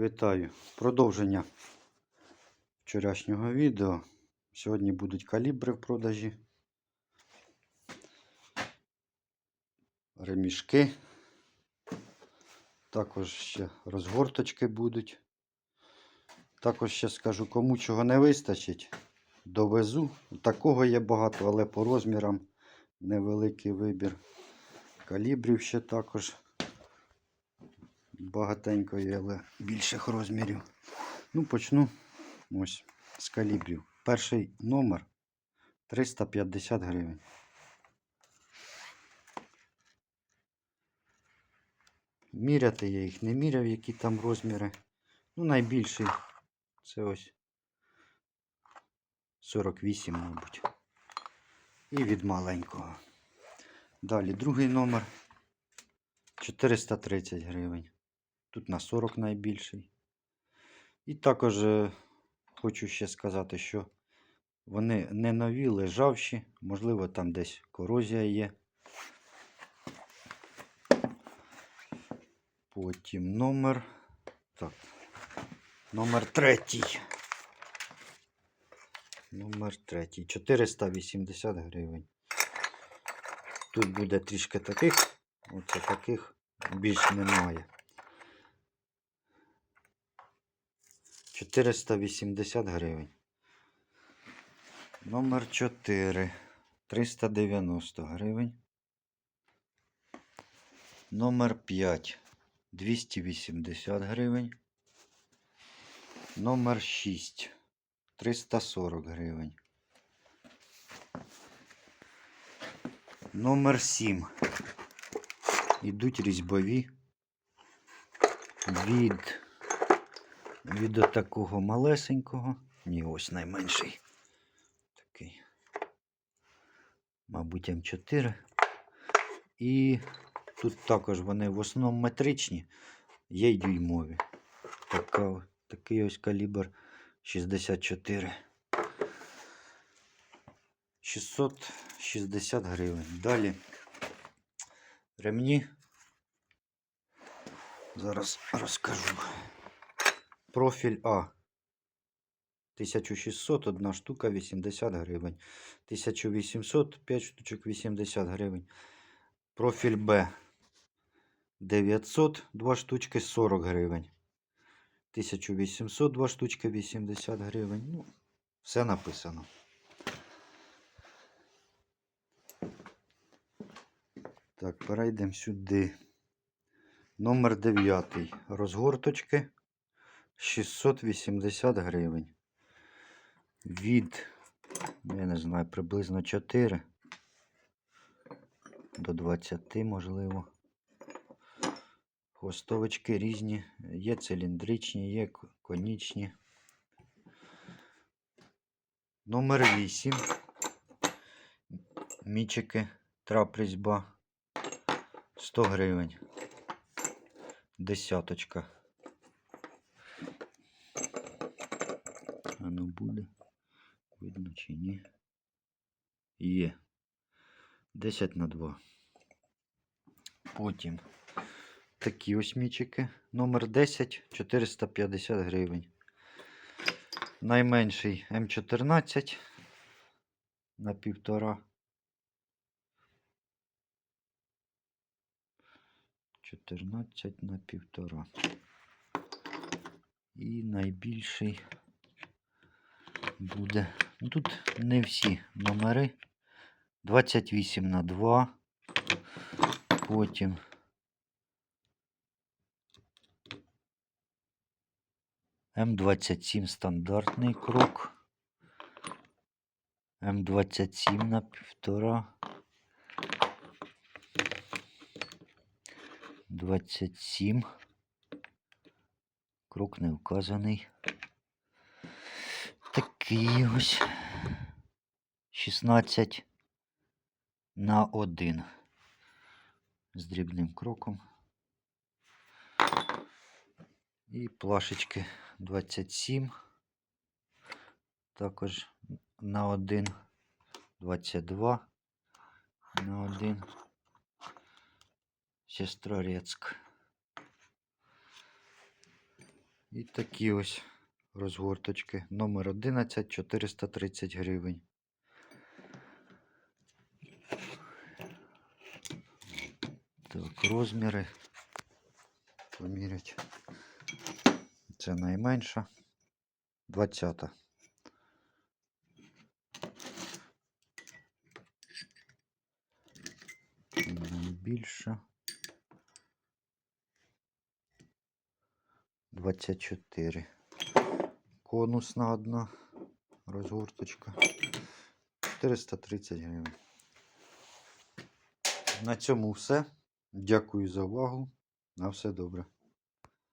Вітаю! Продовження вчорашнього відео. Сьогодні будуть калібри в продажі. Ремішки. Також ще розгорточки будуть. Також ще скажу, кому чого не вистачить, довезу. Такого є багато, але по розмірам невеликий вибір. Калібрів ще також багатенько є, але більших розмірів. Ну, почну ось з калібрів. Перший номер 350 гривень. Міряти я їх не міряв, які там розміри. Ну, найбільший це ось 48, мабуть. І від маленького. Далі другий номер 430 гривень. Тут на 40 найбільший. І також е, хочу ще сказати, що вони не нові, лежавші, можливо, там десь корозія є. Потім номер. Так. Номер третій. Номер третій. 480 гривень. Тут буде трішки таких, оце таких більш немає. 480 гривень. Номер 4. 390 гривень. Номер 5. 280 гривень. Номер 6. 340 гривень. Номер 7. Ідуть різьбові від від такого малесенького. Ні, ось найменший. Такий. Мабуть, М4. І тут також вони в основному метричні, є й дюймові. Така, такий ось калібр 64. 660 гривень. Далі ремні. Зараз розкажу. Профіль А. 1600, одна штука 80 гривень. 1800, 5 штучок 80 гривень. Профіль Б. 900, 2 штучки 40 гривень. 1800, 2 штучки 80 гривень. Ну, все написано. Так, перейдемо сюди. Номер 9. Розгорточки 680 гривень. Від, я не знаю, приблизно 4 до 20, можливо. Хвостовочки різні, є циліндричні, є конічні. Номер 8. Мічики, трап різьба 100 гривень. Десяточка. Воно буде. Видно чи ні? Є. 10 на 2. Потім такі ось мічики. Номер 10 450 гривень. Найменший М14 на півтора. 14 на півтора. І найбільший буде. Ну, тут не всі номери. 28 на 2. Потім М27 стандартний крок. М27 на півтора. 27. Крок не вказаний. Такий ось 16 на 1 з дрібним кроком. І плашечки 27. Також на 1, 22 на 1. Сестрорецк. І такі ось розгорточки. Номер 11 430 гривень. Так, розміри. Помірять. Це найменша. 20. Найбільша. 24. Конусна одна розгорточка. 430 гривень. На цьому все. Дякую за увагу. На все добре.